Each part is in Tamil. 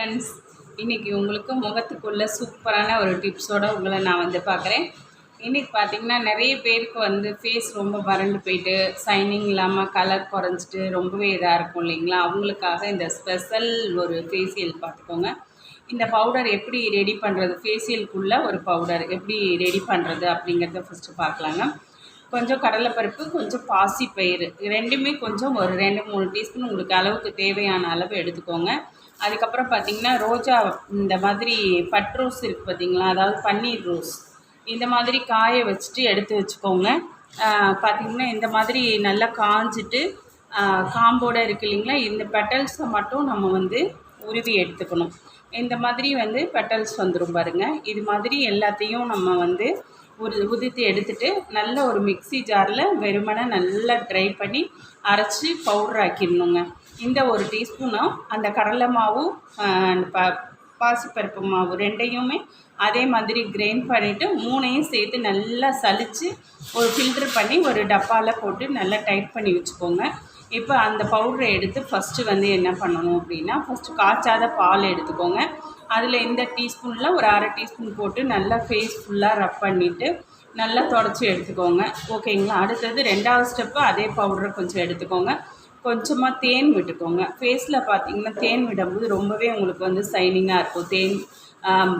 ஃப்ரெண்ட்ஸ் இன்றைக்கி உங்களுக்கு முகத்துக்குள்ள சூப்பரான ஒரு டிப்ஸோட உங்களை நான் வந்து பார்க்குறேன். இன்றைக்கி பார்த்தீங்கன்னா நிறைய பேருக்கு வந்து ஃபேஸ் ரொம்ப வறண்டு போயிட்டு சைனிங் இல்லாமல் கலர் குறைஞ்சிட்டு ரொம்பவே இதாக இருக்கும் இல்லைங்களா? அவங்களுக்காக இந்த ஸ்பெஷல் ஒரு ஃபேஷியல் பார்த்துக்கோங்க. இந்த பவுடர் எப்படி ரெடி பண்ணுறது ஃபேஷியலுக்குள்ளே ஒரு பவுடர் எப்படி ரெடி பண்ணுறது அப்படிங்கிறத ஃபஸ்ட்டு பார்க்கலாங்க. கொஞ்சம் கடலைப்பருப்பு கொஞ்சம் பாசி பயிறு ரெண்டுமே கொஞ்சம் ஒரு ரெண்டு மூணு டீஸ்பூன் உங்களுக்கு அளவுக்கு தேவையான அளவு எடுத்துக்கோங்க. அதுக்கப்புறம் பார்த்திங்கன்னா ரோஜா இந்த மாதிரி பட் ரோஸ் இருக்குது பார்த்திங்களா? அதாவது பன்னீர் ரோஸ். இந்த மாதிரி காய வச்சுட்டு எடுத்து வச்சுக்கோங்க. பார்த்திங்கன்னா இந்த மாதிரி நல்லா காஞ்சிட்டு காம்போடு இருக்கு இல்லைங்களா? இந்த பெட்டல்ஸை மட்டும் நம்ம வந்து உருவி எடுத்துக்கணும். இந்த மாதிரி வந்து பெட்டல்ஸ் வந்துடும் பாருங்கள் இது மாதிரி எல்லாத்தையும் நம்ம வந்து உரு உதித்து எடுத்துட்டு நல்ல ஒரு மிக்சி ஜாரில் வெறுமனை நல்லா ட்ரை பண்ணி அரைச்சி பவுடர் ஆக்கிடணுங்க. இந்த ஒரு டீஸ்பூனும் அந்த கடலை மாவும் ப பாசிப்பருப்பு மாவு ரெண்டையுமே அதே மாதிரி கிரைண்ட் பண்ணிவிட்டு மூணையும் சேர்த்து நல்லா சலித்து ஒரு ஃபில்ட்ரு பண்ணி ஒரு டப்பாவில் போட்டு நல்லா டைட் பண்ணி வச்சுக்கோங்க. இப்போ அந்த பவுடரை எடுத்து ஃபஸ்ட்டு வந்து என்ன பண்ணணும் அப்படின்னா ஃபஸ்ட்டு காய்ச்சாத பால் எடுத்துக்கோங்க. அதில் இந்த டீஸ்பூனில் ஒரு அரை டீஸ்பூன் போட்டு நல்லா ஃபேஸ் ஃபுல்லாக ரப் பண்ணிவிட்டு நல்லா தொடச்சி எடுத்துக்கோங்க. ஓகேங்களா அடுத்தது ரெண்டாவது ஸ்டெப்பு அதே பவுடரை கொஞ்சம் எடுத்துக்கோங்க. கொஞ்சமாக தேன் விட்டுக்கோங்க. ஃபேஸில் பார்த்தீங்கன்னா தேன் விடும்போது ரொம்பவே உங்களுக்கு வந்து சைனிங்காக இருக்கும். தேன்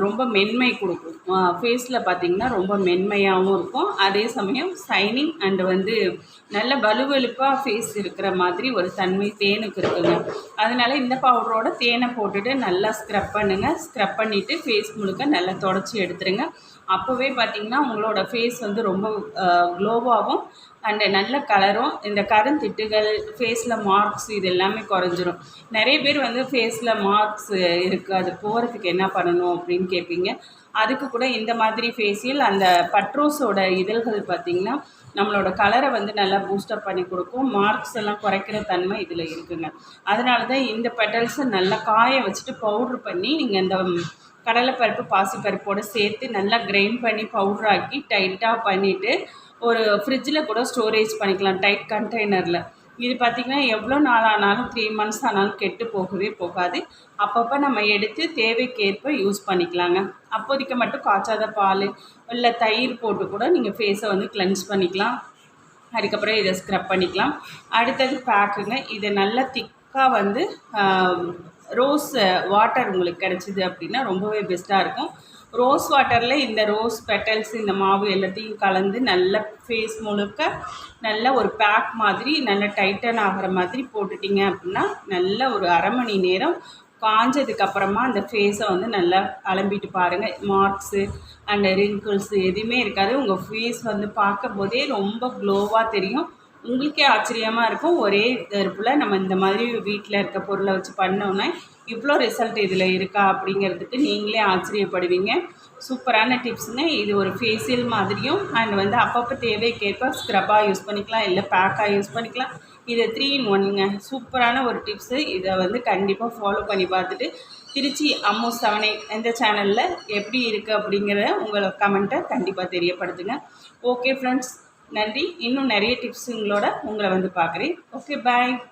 ரொம்ப மென்மை கொடுக்கும். ஃபேஸில் பார்த்திங்கன்னா ரொம்ப மென்மையாகவும் இருக்கும். அதே சமயம் சைனிங் அண்டு வந்து நல்ல வலுவலுப்பாக ஃபேஸ் இருக்கிற மாதிரி ஒரு தன்மை தேனுக்கு இருக்குங்க. அதனால் இந்த பவுடரோட தேனை போட்டுட்டு நல்லா ஸ்க்ரப் பண்ணுங்கள் ஸ்க்ரப் பண்ணிவிட்டு ஃபேஸ் முழுக்க நல்லா தொடச்சி எடுத்துருங்க. அப்போவே பார்த்திங்கன்னா உங்களோட ஃபேஸ் வந்து ரொம்ப க்ளோவாகவும் அண்டு நல்ல கலரும் இந்த கருந்திட்டுகள் ஃபேஸில் மார்க்ஸ் இது எல்லாமே குறைஞ்சிரும். நிறைய பேர் வந்து ஃபேஸில் மார்க்ஸ் இருக்குது அது போகிறதுக்கு என்ன பண்ணணும் அப்படின்னு கேட்பீங்க. அதுக்கு கூட இந்த மாதிரி ஃபேஷியல் அந்த பட்ரோஸோட இதழ்கள் பார்த்திங்கன்னா நம்மளோட கலரை வந்து நல்லா பூஸ்டப் பண்ணி கொடுக்கும். மார்க்ஸ் எல்லாம் குறைக்கிற தன்மை இதில் இருக்குங்க. அதனால தான் இந்த பெட்டல்ஸை நல்லா காய வச்சுட்டு பவுட்ரு பண்ணி நீங்கள் இந்த கடலைப்பருப்பு பாசிப்பருப்போடு சேர்த்து நல்லா கிரைண்ட் பண்ணி பவுட்ராக்கி டைட்டாக பண்ணிவிட்டு ஒரு ஃப்ரிட்ஜில் கூட ஸ்டோரேஜ் பண்ணிக்கலாம் டைட் கண்டெய்னரில் இது பார்த்திங்கன்னா எவ்வளோ நாள் ஆனாலும் த்ரீ மந்த்ஸ் ஆனாலும் கெட்டு போகவே போகாது. அப்பப்போ நம்ம எடுத்து தேவைக்கேற்ப யூஸ் பண்ணிக்கலாங்க. அப்போதைக்கு மட்டும் காய்ச்சாத பால் இல்லை தயிர் போட்டு கூட நீங்கள் ஃபேஸை வந்து கிளென்ஸ் பண்ணிக்கலாம். அதுக்கப்புறம் இதை ஸ்க்ரப் பண்ணிக்கலாம். அடுத்தது பேக்குங்க இதை நல்லா திக்காக வந்து ரோஸ் வாட்டர் உங்களுக்கு கிடச்சிது அப்படின்னா ரொம்பவே பெஸ்ட்டாக இருக்கும். ரோஸ் வாட்டரில் இந்த ரோஸ் பெட்டல்ஸ் இந்த மாவு எல்லாத்தையும் கலந்து நல்ல ஃபேஸ் முழுக்க நல்ல ஒரு பேக் மாதிரி நல்ல டைட்டன் ஆகிற மாதிரி போட்டுட்டிங்க அப்படின்னா நல்ல ஒரு அரை மணி நேரம் காஞ்சதுக்கப்புறமா அந்த ஃபேஸை வந்து நல்லா அலம்பிட்டு பாருங்கள் மார்க்ஸு அண்ட் ரிங்கிள்ஸு எதுவுமே இருக்காது. உங்கள் ஃபேஸ் வந்து பார்க்கும் போதே ரொம்ப க்ளோவாக தெரியும். உங்களுக்கே ஆச்சரியமாக இருக்கும். ஒரே தரப்பில் நம்ம இந்த மாதிரி வீட்டில் இருக்க பொருளை வச்சு பண்ணோன்னா இவ்வளோ ரிசல்ட் இதில் இருக்கா அப்படிங்கிறதுக்கு நீங்களே ஆச்சரியப்படுவீங்க. சூப்பரான டிப்ஸுங்க இது ஒரு ஃபேஷியல் மாதிரியும் அண்ட் வந்து அப்பப்போ தேவைக்கேற்ப ஸ்க்ரப்பாக யூஸ் பண்ணிக்கலாம். இல்லை பேக்காக யூஸ் பண்ணிக்கலாம். இது த்ரீ இன் ஒன்னுங்க சூப்பரான ஒரு டிப்ஸு இதை வந்து கண்டிப்பாக ஃபாலோ பண்ணி பார்த்துட்டு திருச்சி அம்மு செவனை இந்த சேனலில் எப்படி இருக்குது அப்படிங்கிற உங்களை கமெண்ட்டை கண்டிப்பாக தெரியப்படுத்துங்க. ஓகே ஃப்ரெண்ட்ஸ் நன்றி. இன்னும் நிறைய டிப்ஸுங்களோட உங்களை வந்து பார்க்குறேன். Okay bye